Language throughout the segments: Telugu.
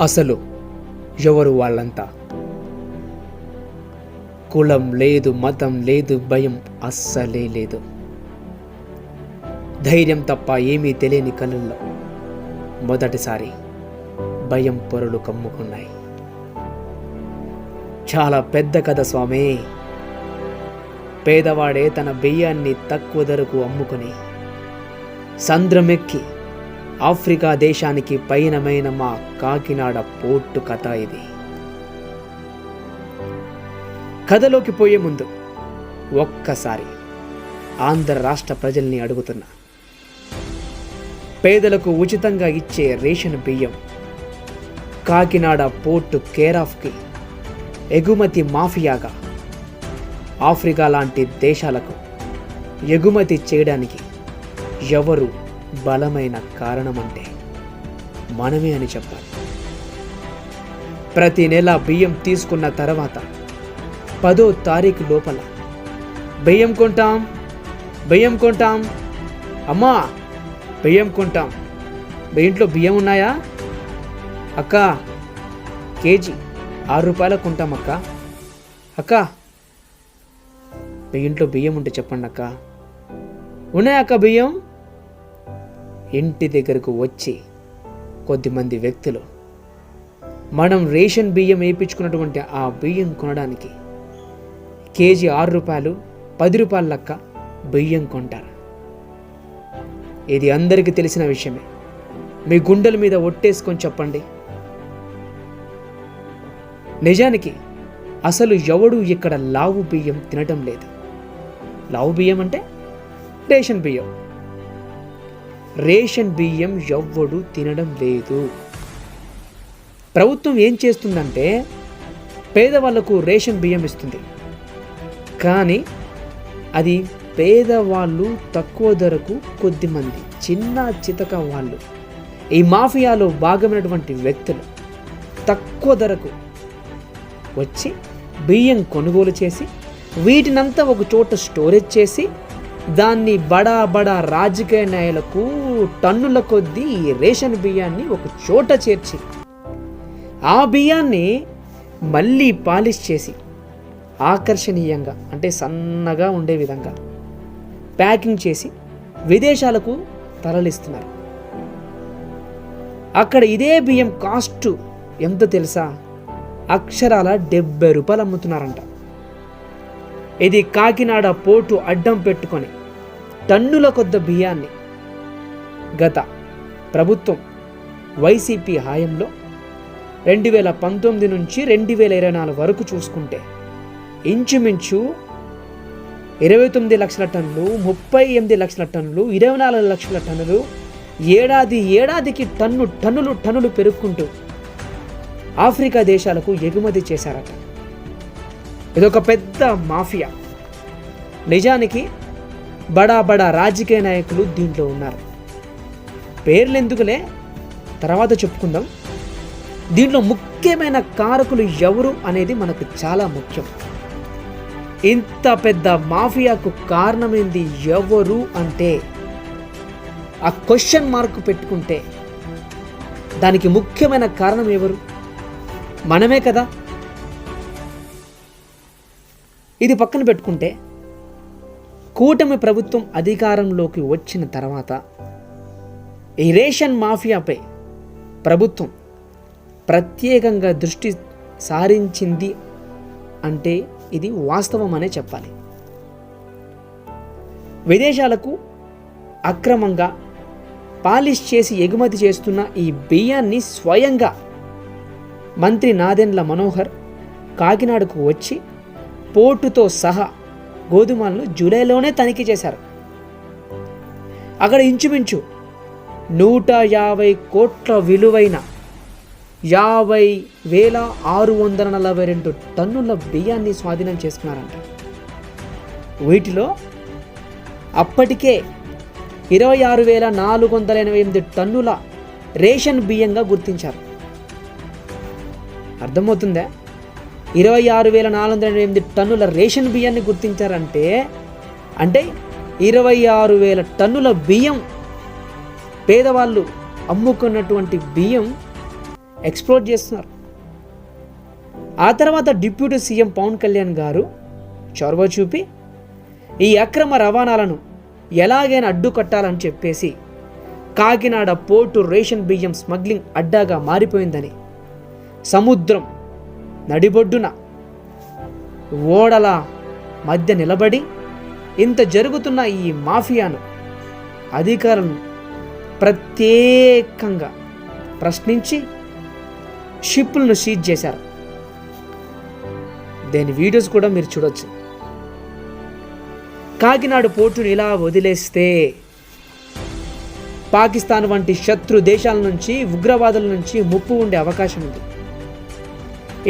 అసలు ఎవరు వాళ్ళంతా? కులం లేదు మతం లేదు భయం అస్సలే లేదు. ధైర్యం తప్ప ఏమీ తెలియని కళ్ళల్లో మొదటిసారి భయం పొరలు కమ్ముకున్నాయి. చాలా పెద్ద కథ స్వామి. పేదవాడే తన బియ్యాన్ని తక్కువ ధరకు అమ్ముకొని సంద్రమెక్కి ఆఫ్రికా దేశానికి పయనమైన మా కాకినాడ పోర్టు కథ ఇది. కథలోకి పోయే ముందు ఒక్కసారి ఆంధ్ర రాష్ట్ర ప్రజల్ని అడుగుతున్నా. పేదలకు ఉచితంగా ఇచ్చే రేషన్ బియ్యం కాకినాడ పోర్టు కేరాఫ్కి ఎగుమతి మాఫియాగా ఆఫ్రికా లాంటి దేశాలకు ఎగుమతి చేయడానికి ఎవరు బలమైన కారణమంటే మనమే అని చెప్పాలి. ప్రతి నెల బియ్యం తీసుకున్న తర్వాత పదో తారీఖు లోపల బియ్యం కొంటాం బియ్యం కొంటాం. అమ్మా బియ్యం కొంటాం. మీ ఇంట్లో బియ్యం ఉన్నాయా? అక్క కేజీ ఆరు రూపాయలకు కొంటాం అక్క. అక్క మీ ఇంట్లో బియ్యం ఉంటే చెప్పండి అక్క. ఉన్నాయా అక్క బియ్యం? ఇంటి దగ్గరకు వచ్చి కొద్దిమంది వ్యక్తులు మనం రేషన్ బియ్యం వేయించుకున్నటువంటి ఆ బియ్యం కొనడానికి కేజీ ఆరు రూపాయలు పది రూపాయల లెక్క బియ్యం కొంటారు. ఇది అందరికీ తెలిసిన విషయమే. మీ గుండెల మీద ఒట్టేసుకొని చెప్పండి. నిజానికి అసలు ఎవడు ఇక్కడ లావు బియ్యం తినటం లేదు. లావు బియ్యం అంటే రేషన్ బియ్యం. రేషన్ బియ్యం ఎవ్వడు తినడం లేదు. ప్రభుత్వం ఏం చేస్తుందంటే పేదవాళ్ళకు రేషన్ బియ్యం ఇస్తుంది. కానీ అది పేదవాళ్ళు తక్కువ ధరకు కొద్దిమంది చిన్న చితక వాళ్ళు. ఈ మాఫియాలో భాగమైనటువంటి వ్యక్తులు తక్కువ ధరకు వచ్చి బియ్యం కొనుగోలు చేసి వీటినంతా ఒక చోట స్టోరేజ్ చేసి దాన్ని బడా బడా రాజకీయ నాయకులకు టన్నుల కొద్దీ ఈ రేషన్ బియ్యాన్ని ఒక చోట చేర్చి ఆ బియ్యాన్ని మళ్ళీ పాలిష్ చేసి ఆకర్షణీయంగా అంటే సన్నగా ఉండే విధంగా ప్యాకింగ్ చేసి విదేశాలకు తరలిస్తున్నారు. అక్కడ ఇదే బియ్యం కాస్ట్ ఎంత తెలుసా? అక్షరాల డెబ్బై రూపాయలు అమ్ముతున్నారంట. ఇది కాకినాడ పోటు అడ్డం పెట్టుకొని టన్నుల కొద్ద బియ్యాన్ని గత ప్రభుత్వం వైసీపీ హాయంలో రెండు వేల పంతొమ్మిది నుంచి రెండు వేల ఇరవై నాలుగు వరకు చూసుకుంటే ఇంచుమించు ఇరవై తొమ్మిది లక్షల టన్నులు ముప్పై ఎనిమిది లక్షల టన్నులు ఇరవై నాలుగు లక్షల టన్నులు ఏడాది ఏడాదికి టన్ను టన్నులు టన్నులు పెరుక్కుంటూ ఆఫ్రికా దేశాలకు ఎగుమతి చేశారట. ఇదొక పెద్ద మాఫియా. నిజానికి బడా బడా రాజకీయ నాయకులు దీంట్లో ఉన్నారు. పేర్లు ఎందుకులే తర్వాత చెప్పుకుందాం. దీంట్లో ముఖ్యమైన కారకులు ఎవరు అనేది మనకు చాలా ముఖ్యం. ఇంత పెద్ద మాఫియాకు కారణమైంది ఎవరు అంటే ఆ క్వశ్చన్ మార్క్ పెట్టుకుంటే దానికి ముఖ్యమైన కారణం ఎవరు? మనమే కదా. ఇది పక్కన పెట్టుకుంటే కూటమి ప్రభుత్వం అధికారంలోకి వచ్చిన తర్వాత ఈ రేషన్ మాఫియాపై ప్రభుత్వం ప్రత్యేకంగా దృష్టి సారించింది అంటే ఇది వాస్తవం అనే చెప్పాలి. విదేశాలకు అక్రమంగా పాలిష్ చేసి ఎగుమతి చేస్తున్న ఈ బియ్యాన్ని స్వయంగా మంత్రి నాదెండ్ల మనోహర్ కాకినాడకు వచ్చి పోర్టుతో సహా గోధుమలను జూలైలోనే తనిఖీ చేశారు. అక్కడ ఇంచుమించు నూట యాభై కోట్ల విలువైన యాభై వేల ఆరు వందల నలభై రెండు టన్నుల బియ్యాన్ని స్వాధీనం చేసుకున్నారంట. వీటిలో అప్పటికే ఇరవై ఆరు వేల నాలుగు వందల ఎనభై ఎనిమిది టన్నుల రేషన్ బియ్యంగా గుర్తించారు. అర్థమవుతుందా? ఇరవై ఆరు వేల నాలుగు వందల ఎనభై ఎనిమిది టన్నుల రేషన్ బియ్యాన్ని గుర్తించారంటే అంటే ఇరవై ఆరు వేల టన్నుల బియ్యం పేదవాళ్ళు అమ్ముకున్నటువంటి బియ్యం ఎక్స్ప్లోర్ చేస్తున్నారు. ఆ తర్వాత డిప్యూటీ సీఎం పవన్ కళ్యాణ్ గారు చొరవ చూపి ఈ అక్రమ రవాణాలను ఎలాగైనా అడ్డుకట్టాలని చెప్పేసి కాకినాడ పోర్టు రేషన్ బియ్యం స్మగ్లింగ్ అడ్డాగా మారిపోయిందని సముద్రం నడిబొడ్డున ఓడల మధ్య నిలబడి ఇంత జరుగుతున్న ఈ మాఫియాను అధికారులను ప్రత్యేకంగా ప్రశ్నించి షిప్పులను సీజ్ చేశారు. దేని వీడియోస్ కూడా మీరు చూడొచ్చు. కాకినాడ పోర్టును ఇలా వదిలేస్తే పాకిస్తాన్ వంటి శత్రు దేశాల నుంచి ఉగ్రవాదుల నుంచి ముప్పు ఉండే అవకాశం ఉంది.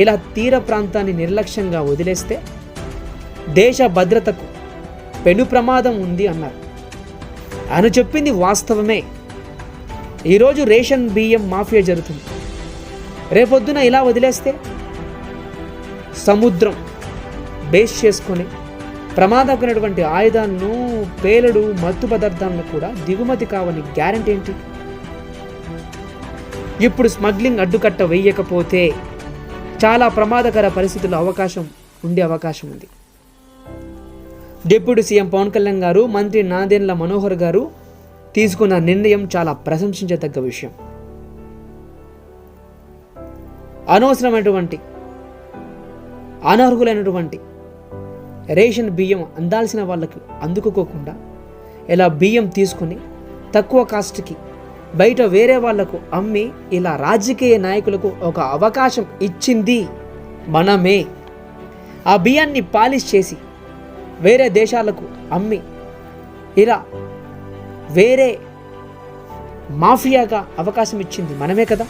ఇలా తీర ప్రాంతాన్ని నిర్లక్ష్యంగా వదిలేస్తే దేశ భద్రతకు పెను ప్రమాదం ఉంది అన్నారు. ఆయన చెప్పింది వాస్తవమే. ఈరోజు రేషన్ బియ్యం మాఫియా జరుగుతుంది. రేపొద్దున ఇలా వదిలేస్తే సముద్రం బేస్ చేసుకొని ప్రమాదకరమైనటువంటి ఆయుధాలను పేలుడు మత్తు పదార్థాలను కూడా దిగుమతి కావని గ్యారంటీ ఏంటి? ఇప్పుడు స్మగ్లింగ్ అడ్డుకట్ట వేయకపోతే చాలా ప్రమాదకర పరిస్థితుల అవకాశం ఉండే అవకాశం ఉంది. డిప్యూటీ సీఎం పవన్ కళ్యాణ్ గారు మంత్రి నాదెండ్ల మనోహర్ గారు తీసుకున్న నిర్ణయం చాలా ప్రశంసించదగ్గ విషయం. అనవసరమైనటువంటి అనర్హులైనటువంటి రేషన్ బియ్యం అందాల్సిన వాళ్ళకు అందుకోకుండా ఇలా బియ్యం తీసుకుని తక్కువ కాస్ట్కి బయట వేరే వాళ్ళకు అమ్మి ఇలా రాజకీయ నాయకులకు ఒక అవకాశం ఇచ్చింది మనమే. ఆ బియ్యాన్ని పాలిష్ చేసి వేరే దేశాలకు అమ్మి ఇలా వేరే మాఫియాగా అవకాశం ఇచ్చింది మనమే కదా.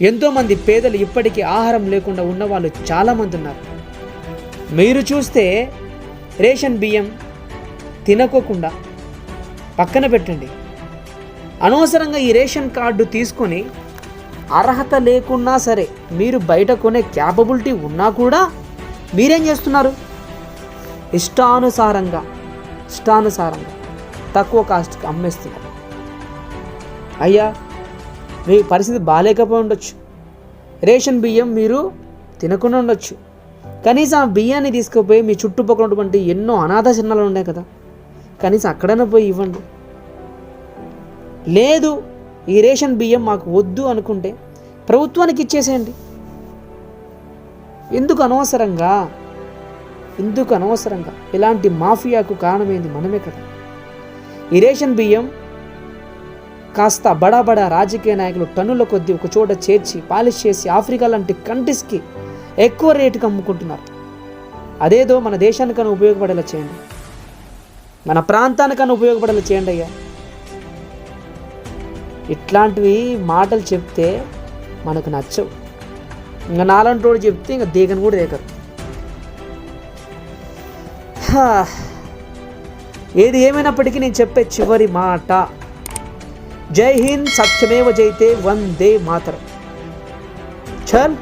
ఎంతోమంది పేదలు ఇప్పటికీ ఆహారం లేకుండా ఉన్నవాళ్ళు చాలామంది ఉన్నారు. మీరు చూస్తే రేషన్ బియ్యం తినకోకుండా పక్కన పెట్టండి. అనవసరంగా ఈ రేషన్ కార్డు తీసుకొని అర్హత లేకున్నా సరే మీరు బయట కొనే క్యాపబిలిటీ ఉన్నా కూడా మీరేం చేస్తున్నారు? ఇష్టానుసారంగా ఇష్టానుసారంగా తక్కువ కాస్ట్కి అమ్మేస్తున్నారు. అయ్యా మీ పరిస్థితి బాగాలేకపోయి ఉండొచ్చు. రేషన్ బియ్యం మీరు తినకుండా ఉండొచ్చు. కనీసం ఆ బియ్యాన్ని తీసుకుపోయి మీ చుట్టుపక్కల ఉన్నటువంటి ఎన్నో అనాథ చిన్నాలు ఉన్నాయి కదా. కనీసం అక్కడైనా పోయి ఇవ్వండి. లేదు ఈ రేషన్ బియ్యం మాకు వద్దు అనుకుంటే ప్రభుత్వానికి ఇచ్చేసేయండి. ఎందుకు అనవసరంగా? ఎందుకు అనవసరంగా? ఇలాంటి మాఫియాకు కారణమైంది మనమే కదా. ఈ రేషన్ బియ్యం కాస్త బడా బడా రాజకీయ నాయకులు టన్నుల కొద్దీ ఒక చోట చేర్చి పాలిష్ చేసి ఆఫ్రికా లాంటి కంట్రీస్కి ఎక్కువ రేటుకి అమ్ముకుంటున్నారు. అదేదో మన దేశానికన్నా ఉపయోగపడేలా చేయండి. మన ప్రాంతానికన్నా ఉపయోగపడేలా చేయండి అయ్యా. ఇట్లాంటివి మాటలు చెప్తే మనకు నచ్చవు. ఇంకా నాలంటోడు చెప్తే ఇంకా దేగను కూడా దేకరు. ఏది ఏమైనప్పటికీ నేను చెప్పే చివరి మాట. జై హింద్ సత్యమేవ జైతే వందే మాతరం. చల్.